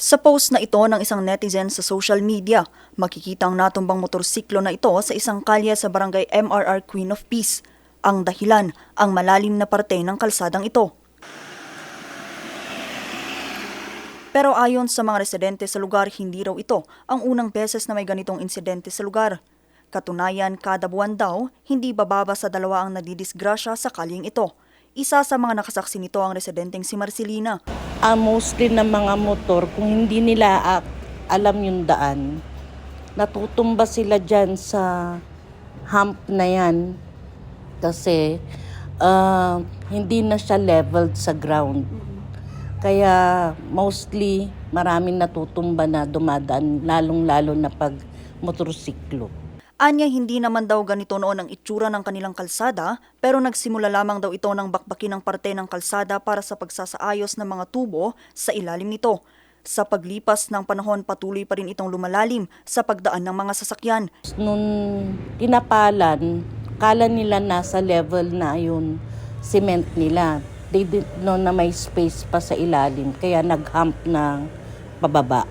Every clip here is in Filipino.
Sa post na ito ng isang netizen sa social media, makikita ang natumbang motorsiklo na ito sa isang kalye sa barangay MRR Queen of Peace. Ang dahilan, ang malalim na parte ng kalsadang ito. Pero ayon sa mga residente sa lugar, hindi raw ito ang unang beses na may ganitong insidente sa lugar. Katunayan, kada buwan daw, hindi bababa sa dalawa ang nadidisgrasya sa kalyeng ito. Isa sa mga nakasaksi nito ang residenteng si Marcelina. Ah, mostly ng mga motor, kung hindi nila ah, alam yung daan, natutumba sila dyan sa hump na yan. Kasi ah, hindi na siya leveled sa ground. Kaya mostly maraming natutumba na dumadaan, lalong-lalo na pag motorsiklo. Anya hindi naman daw ganito noon ang itsura ng kanilang kalsada, pero nagsimula lamang daw ito ng bakbakin ng parte ng kalsada para sa pagsasaayos ng mga tubo sa ilalim nito. Sa paglipas ng panahon patuloy pa rin itong lumalalim sa pagdaan ng mga sasakyan. Nung tinapalan, kala nila nasa level na yung cement nila. They didn't know na may space pa sa ilalim, kaya nag-hump na pababa.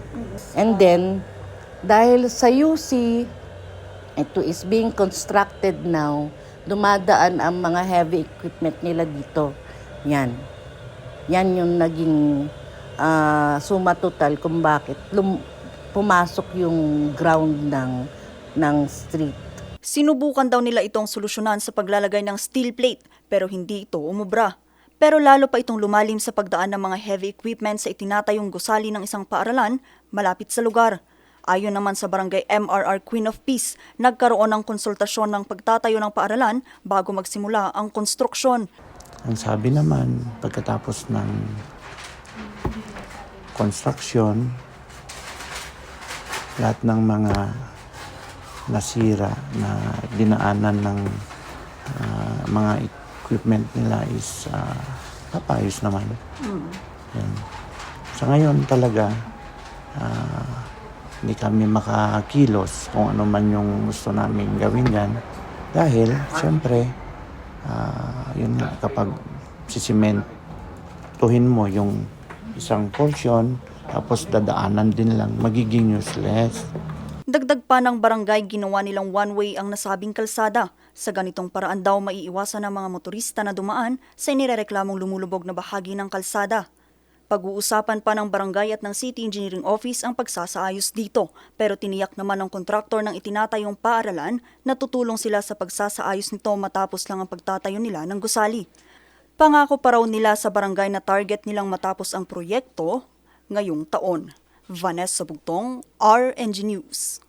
And then, dahil sa UC, ito is being constructed now, dumadaan ang mga heavy equipment nila dito. Yan. Yan yung naging ah, suma total kung bakit lum- pumasok yung ground ng, ng street. Sinubukan daw nila itong solusyonan sa paglalagay ng steel plate pero hindi ito umubra. Pero lalo pa itong lumalim sa pagdaan ng mga heavy equipment sa itinatayong gusali ng isang paaralan malapit sa lugar. Ayon naman sa barangay MRR Queen of Peace, nagkaroon ng konsultasyon ng pagtatayo ng paaralan bago magsimula ang konstruksyon. Ang sabi naman, pagkatapos ng construction, lahat ng mga nasira na dinaanan ng ah, mga equipment nila is ah, papayos naman. Yan. Sa ngayon talaga, ah, hindi kami makakilos kung ano man yung gusto namin gawin dyan. Dahil, siyempre, ah, yun nga, kapag sisimentuhin mo yung isang portion, tapos dadaanan din lang, magiging useless. Dagdag pa ng barangay, ginawa nilang one-way ang nasabing kalsada. Sa ganitong paraan daw maiiwasan ng mga motorista na dumaan sa inirereklamong lumulubog na bahagi ng kalsada. Pag-uusapan pa ng barangay at ng City Engineering Office ang pagsasaayos dito, pero tiniyak naman ng kontraktor ng itinatayong paaralan na tutulong sila sa pagsasaayos nito matapos lang ang pagtatayo nila ng gusali. Pangako pa raw nila sa barangay na target nilang matapos ang proyekto ngayong taon. Vanessa Bugtong, RNG News.